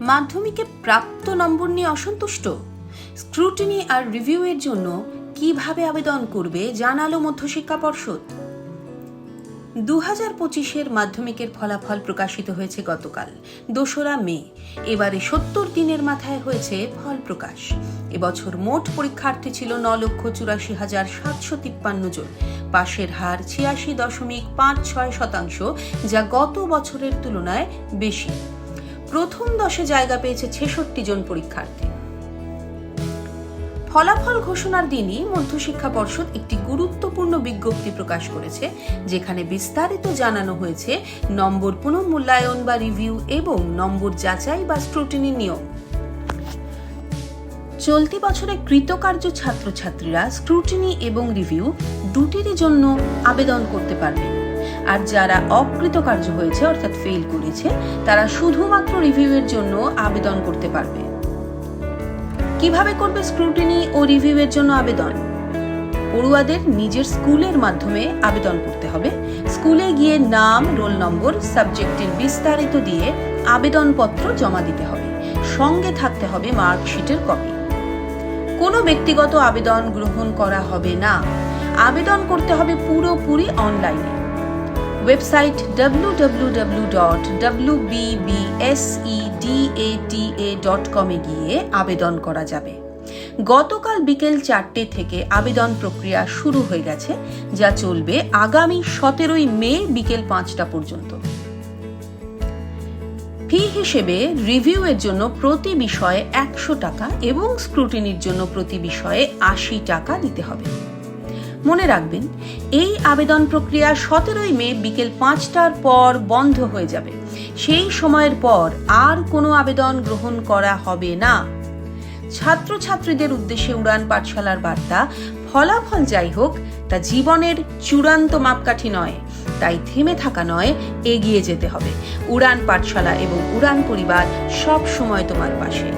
মাধ্যমিকে প্রাপ্ত নম্বর নিয়ে অসন্তুষ্ট? স্ক্রুটিনি আর রিভিউয়ের জন্য কীভাবে আবেদন করবে জানালো মধ্যশিক্ষা পর্ষদ। দু হাজার পঁচিশের মাধ্যমিকের ফলাফল প্রকাশিত হয়েছে গতকাল, দোসরা মে। এবারে সত্তর দিনের মাথায় হয়েছে ফল প্রকাশ। এবছর মোট পরীক্ষার্থী ছিল ন লক্ষ চুরাশি হাজার সাতশো তিপ্পান্ন জন। পাশের হার ছিয়াশি দশমিক পাঁচ ছয় শতাংশ, যা গত বছরের তুলনায় বেশি। প্রথম দশে জায়গা পেয়েছে ছেষট্টি জন পরীক্ষার্থী। ফলাফল ঘোষণার দিনই মধ্যশিক্ষা পর্ষদ একটি গুরুত্বপূর্ণ বিজ্ঞপ্তি প্রকাশ করেছে, যেখানে বিস্তারিত জানানো হয়েছে নম্বর পুনঃমূল্যায়ন বা রিভিউ এবং নম্বর যাচাই বা স্ক্রুটিনি নিয়ম। চলতি বছরে কৃতকার্য ছাত্রছাত্রীরা স্ক্রুটিনি এবং রিভিউ দুটিরই জন্য আবেদন করতে পারবে আর যারা অকৃতকার্য হয়েছে, অর্থাৎ ফেল করেছে, তারা শুধুমাত্র রিভিউয়ের জন্য আবেদন করতে পারবে। কীভাবে করবে স্ক্রুটিনি ও রিভিউয়ের জন্য আবেদন? পড়ুয়াদের নিজের স্কুলের মাধ্যমে আবেদন করতে হবে। স্কুলে গিয়ে নাম, রোল নম্বর সাবজেক্টের বিস্তারিত দিয়ে আবেদনপত্র জমা দিতে হবে। সঙ্গে থাকতে হবে মার্কশিটের কপি কোনো ব্যক্তিগত আবেদন গ্রহণ করা হবে না। আবেদন করতে হবে পুরোপুরি অনলাইনে ওয়েবসাইট www.wbbsedata.com এ গিয়ে আবেদন করা যাবে। গতকাল বিকেল চারটে থেকে আবেদন প্রক্রিয়া শুরু হয়ে গেছে, যা চলবে আগামী সতেরোই মে বিকেল পাঁচটা পর্যন্ত। ফি হিসেবে রিভিউয়ের জন্য প্রতি বিষয়ে একশো টাকা এবং স্ক্রুটিনির জন্য প্রতি বিষয়ে আশি টাকা দিতে হবে। মনে রাখবেন, এই আবেদন প্রক্রিয়া সতেরোই মে বিকেল পাঁচটার পর বন্ধ হয়ে যাবে। সেই সময়ের পর আর কোনো আবেদন গ্রহণ করা হবে না। ছাত্রছাত্রীদের উদ্দেশ্যে উড়ান পাঠশালার বার্তা, ফলাফল যাই হোক, তা জীবনের চূড়ান্ত মাপকাঠি নয়, তাই থেমে থাকা নয়, এগিয়ে যেতে হবে। উড়ান পাঠশালা এবং উড়ান পরিবার সব সময় তোমার পাশে।